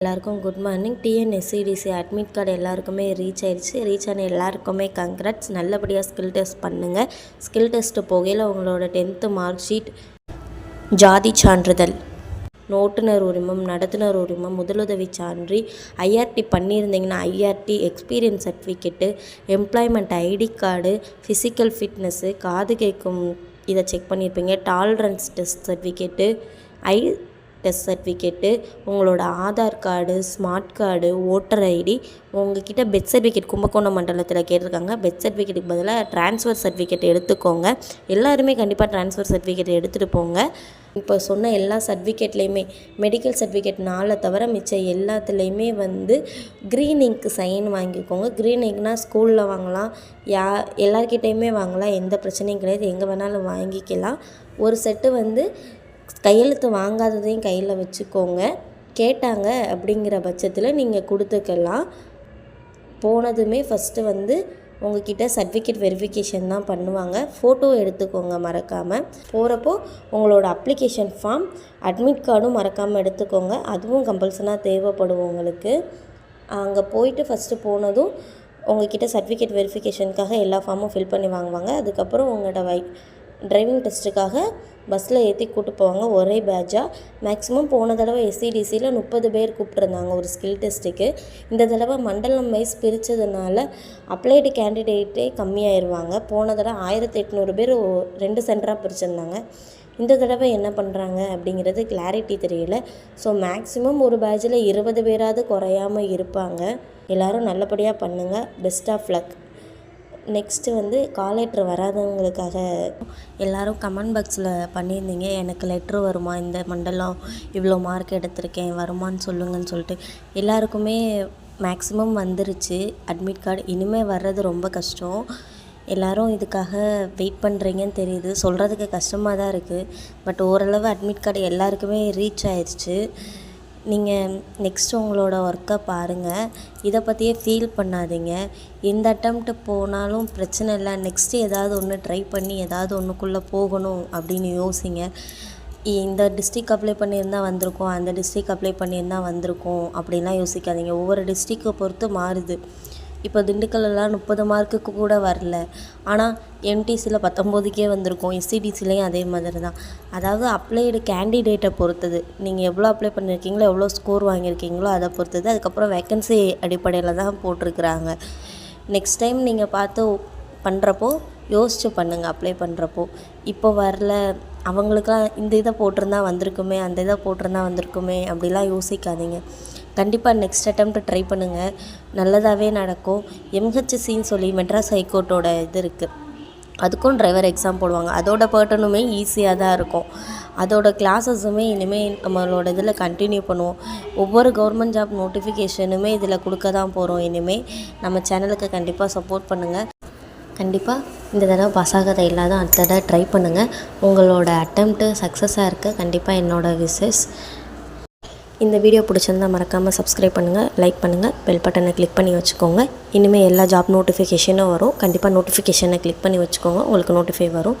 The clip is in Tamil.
எல்லாருக்கும் good morning TNSCDC admit card எல்லாருக்குமே ரீச் ஆயிடுச்சு ரீச் ஆன எல்லாருக்குமே கங்க்ராட்ஸ் நல்லபடியாக ஸ்கில் டெஸ்ட் பண்ணுங்கள் ஸ்கில் டெஸ்ட்டு போகையில் உங்களோட டென்த்து மார்க் ஷீட் ஜாதி சான்றிதழ். நோட்டுநர் உரிமம் நடத்துனர் உரிமம் முதலுதவி சான்றி ஐஆர்டி பண்ணியிருந்தீங்கன்னா IRT experience certificate employment ID card physical fitness காது கேட்கும் இதை செக் பண்ணியிருப்பீங்க. Tolerance test certificate I test certificate உங்களோட Aadhaar card smart card voter ID உங்ககிட்ட பெத் சர்டிஃபிகேட் கும்பகோணம் மண்டலத்தில் கேட்டிருக்காங்க. பெத் சர்டிஃபிகேட்டுக்கு பதிலாக ட்ரான்ஸ்ஃபர் சர்டிஃபிகேட் எடுத்துக்கோங்க. எல்லாருமே கண்டிப்பாக ட்ரான்ஸ்ஃபர் சர்டிஃபிகேட் எடுத்துகிட்டு போங்க. இப்போ சொன்ன எல்லா சர்டிஃபிகேட்லேயுமே மெடிக்கல் சர்டிஃபிகேட் நாளை தவிர மிச்சம் எல்லாத்துலேயுமே வந்து க்ரீன் இங்க் சைன் வாங்கிக்கோங்க. க்ரீன் இங்க்னா ஸ்கூலில் வாங்கலாம் யா எல்லார்கிட்டேயுமே வாங்கலாம். எந்த பிரச்சனையும் கிடையாது. எங்கே வேணாலும் வாங்கிக்கலாம். ஒரு செட்டு வந்து கையெழுத்து வாங்காததையும் கையில் வச்சுக்கோங்க. கேட்டாங்க அப்படிங்கிற பட்சத்தில் நீங்கள் கொடுத்துக்கலாம். போனதுமே ஃபஸ்ட்டு வந்து உங்ககிட்ட சர்டிஃபிகேட் வெரிஃபிகேஷன் தான் பண்ணுவாங்க. ஃபோட்டோ எடுத்துக்கோங்க மறக்காமல் போகிறப்போ உங்களோட அப்ளிகேஷன் ஃபார்ம் அட்மிட் கார்டும் மறக்காமல் எடுத்துக்கோங்க. அதுவும் கம்பல்சனாக தேவைப்படும் உங்களுக்கு. அங்கே போயிட்டு ஃபஸ்ட்டு போனதும் உங்ககிட்ட சர்டிஃபிகேட் வெரிஃபிகேஷனுக்காக எல்லா ஃபார்மும் ஃபில் பண்ணி வாங்குவாங்க. அதுக்கப்புறம் உங்களோட வை டிரைவிங் டெஸ்ட்டுக்காக பஸ்ஸில் ஏற்றி கூட்டு போவாங்க. ஒரே பேட்சாக மேக்ஸிமம் போன தடவை எஸ்சிடிசியில் முப்பது பேர் கூப்பிட்ருந்தாங்க ஒரு ஸ்கில் டெஸ்ட்டுக்கு இந்த தடவை மண்டலம் வைஸ் பிரித்ததுனால அப்ளைடு கேண்டிடேட்டே கம்மியாயிருவாங்க. போன தடவை ஆயிரத்தி எட்நூறு பேர் ரெண்டு சென்டராக பிரிச்சிருந்தாங்க. இந்த தடவை என்ன பண்ணுறாங்க அப்படிங்கிறது கிளாரிட்டி தெரியல. ஸோ மேக்ஸிமம் ஒரு பேட்சில் இருபது பேராவது குறையாம இருப்பாங்க. எல்லோரும் நல்லபடியாக பண்ணுங்கள் பெஸ்ட் ஆஃப் லக் நெக்ஸ்ட்டு வந்து கால் லெட்ரு வராதவங்களுக்காக எல்லாரும் கமெண்ட் பாக்ஸில் பண்ணியிருந்தீங்க. எனக்கு லெட்ரு வருமா? இந்த மண்டலம் இவ்வளோ மார்க் எடுத்திருக்கேன் வருமான்னு சொல்லுங்கன்னு சொல்லிட்டு. எல்லாருக்குமே மேக்ஸிமம் வந்துருச்சு. அட்மிட் கார்டு இனிமேல் வர்றது ரொம்ப கஷ்டம். எல்லாரும் இதுக்காக வெயிட் பண்ணுறீங்கன்னு தெரியுது. சொல்கிறதுக்கு கஷ்டமாக தான் இருக்குது பட் ஓரளவு அட்மிட் கார்டு எல்லாருக்குமே ரீச் ஆயிடுச்சு நீங்கள் நெக்ஸ்ட் உங்களோட ஒர்க்கை பாருங்கள் இதை பற்றியே ஃபீல் பண்ணாதீங்க. இந்த அட்டம்ப்ட் போனாலும் பிரச்சனை இல்லை. நெக்ஸ்ட்டு ஏதாவது ஒன்று ட்ரை பண்ணி ஏதாவது ஒன்றுக்குள்ளே போகணும் அப்படின்னு யோசிங்க. இந்த டிஸ்ட்ரிக் அப்ளை பண்ணியிருந்தா வந்திருக்கோம். அந்த டிஸ்ட்ரிக் அப்ளை பண்ணியிருந்தால் வந்திருக்கோம். அப்படின்லாம் யோசிக்காதீங்க. ஒவ்வொரு டிஸ்ட்ரிக்கை பொறுத்து மாறுது. இப்போ திண்டுக்கல்லாம் முப்பது மார்க்குக்கு கூட வரல. ஆனால் எம்டிசியில் பத்தொம்போதுக்கே வந்திருக்கும். எஸ்சிடிசிலையும் அதே மாதிரி தான் அதாவது அப்ளைடு கேண்டிடேட்டை பொறுத்தது. நீங்கள் எவ்வளோ அப்ளை பண்ணியிருக்கீங்களோ எவ்வளோ ஸ்கோர் வாங்கியிருக்கீங்களோ அதை பொறுத்தது. அதுக்கப்புறம் வேக்கன்சி அடிப்படையில் தான் போட்டிருக்கிறாங்க. நெக்ஸ்ட் டைம் நீங்கள் பார்த்து பண்ணுறப்போ யோசிச்சு பண்ணுங்கள் அப்ளை பண்ணுறப்போ இப்போ வரல அவங்களுக்குலாம் இந்த இதை போட்டிருந்தா வந்திருக்குமே அந்த இதை போட்டிருந்தா வந்திருக்குமே அப்படிலாம் யோசிக்காதீங்க. கண்டிப்பாக நெக்ஸ்ட் அட்டம் ட்ரை பண்ணுங்கள் நல்லதாகவே நடக்கும். எம்ஹெச்சின்னு சொல்லி மெட்ராஸ் ஹைகோர்ட்டோட இது இருக்குது அதுக்கும் டிரைவர் எக்ஸாம் போடுவாங்க. அதோட பேட்டர்னுமே ஈஸியாக தான் இருக்கும். அதோட கிளாஸஸுமே இனிமேல் நம்மளோட இதில் கண்டினியூ பண்ணுவோம். ஒவ்வொரு கவர்மெண்ட் ஜாப் நோட்டிஃபிகேஷனுமே இதில் கொடுக்க தான் போகிறோம் இனிமேல் நம்ம சேனலுக்கு கண்டிப்பாக சப்போர்ட் பண்ணுங்கள் கண்டிப்பாக இந்த தடவை பாஸ் ஆகாத இல்லாத அடுத்த தடவை ட்ரை பண்ணுங்கள் உங்களோட அட்டம்ப்ட்டு சக்ஸஸாக இருக்க. கண்டிப்பாக என்னோட விசஸ் இந்த வீடியோ பிடிச்சிருந்தா மறக்காமல் சப்ஸ்கிரைப் பண்ணுங்கள் லைக் பண்ணுங்கள் பெல் பட்டனை கிளிக் பண்ணி வச்சுக்கோங்க. இனிமேல் எல்லா ஜாப் நோட்டிஃபிகேஷனும் வரும். கண்டிப்பாக நோட்டிஃபிகேஷனை கிளிக் பண்ணி வச்சுக்கோங்க. உங்களுக்கு நோட்டிஃபை வரும்.